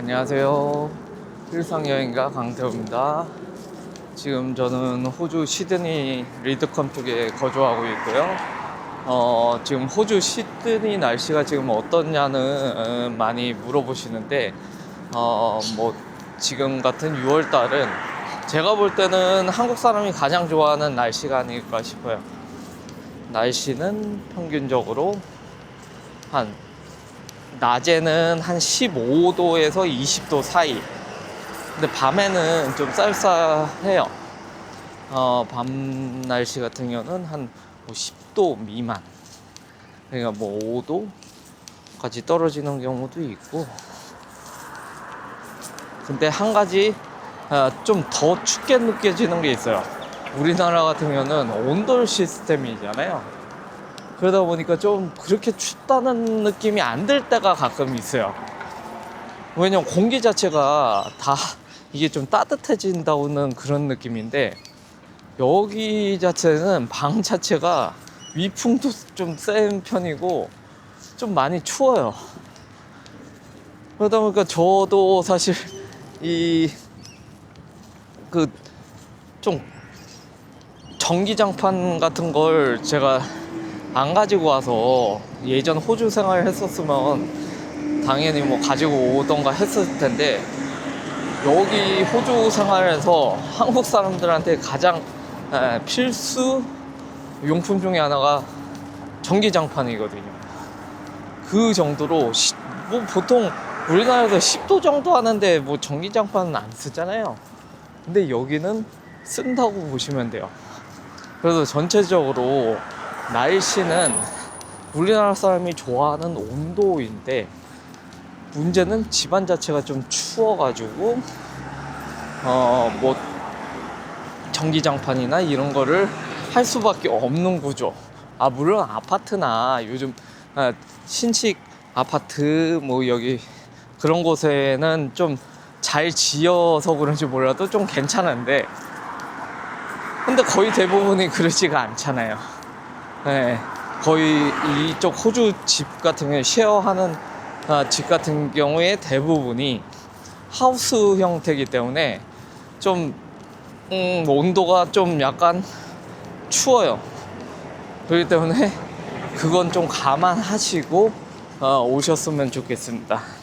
안녕하세요. 일상여행가 강태호입니다. 지금 저는 호주 시드니 리드컴 쪽에 거주하고 있고요. 어, 지금 호주 시드니 날씨가 지금 어떻냐는 음, 많이 물어보시는데, 어, 뭐, 지금 같은 6월 달은 제가 볼 때는 한국 사람이 가장 좋아하는 날씨가 아닐까 싶어요. 날씨는 평균적으로 한 낮에는 한 15도에서 20도 사이. 근데 밤에는 좀 쌀쌀해요. 어, 밤 날씨 같은 경우는 한 뭐 10도 미만. 그러니까 뭐 5도까지 떨어지는 경우도 있고. 근데 한 가지 좀더 춥게 느껴지는 게 있어요. 우리나라 같은 경우는 온돌 시스템이잖아요. 그러다 보니까 좀 그렇게 춥다는 느낌이 안 들 때가 가끔 있어요. 왜냐면 공기 자체가 다 이게 좀 따뜻해진다는 그런 느낌인데 여기 자체는 방 자체가 위풍도 좀 센 편이고 좀 많이 추워요. 그러다 보니까 저도 사실 이 그 좀 전기장판 같은 걸 제가 안 가지고 와서 예전 호주 생활 했었으면 당연히 뭐 가지고 오던가 했을 텐데 여기 호주 생활에서 한국 사람들한테 가장 에, 필수 용품 중에 하나가 전기장판이거든요. 그 정도로 시- 뭐 보통 우리나라에서 10도 정도 하는데 뭐 전기장판은 안 쓰잖아요. 근데 여기는 쓴다고 보시면 돼요. 그래서 전체적으로 날씨는 우리나라 사람이 좋아하는 온도인데 문제는 집안 자체가 좀 추워가지고 어 뭐 전기장판이나 이런 거를 할 수밖에 없는 구조. 아 물론 아파트나 요즘 아, 신식 아파트 뭐 여기 그런 곳에는 좀 잘 지어서 그런지 몰라도 좀 괜찮은데 근데 거의 대부분이 그러지가 않잖아요. 네, 거의 이쪽 호주 집 같은 경우에 쉐어하는 아, 집 같은 경우에 대부분이 하우스 형태이기 때문에 좀 음, 온도가 좀 약간 추워요. 그렇기 때문에 그건 좀 감안하시고 어, 오셨으면 좋겠습니다.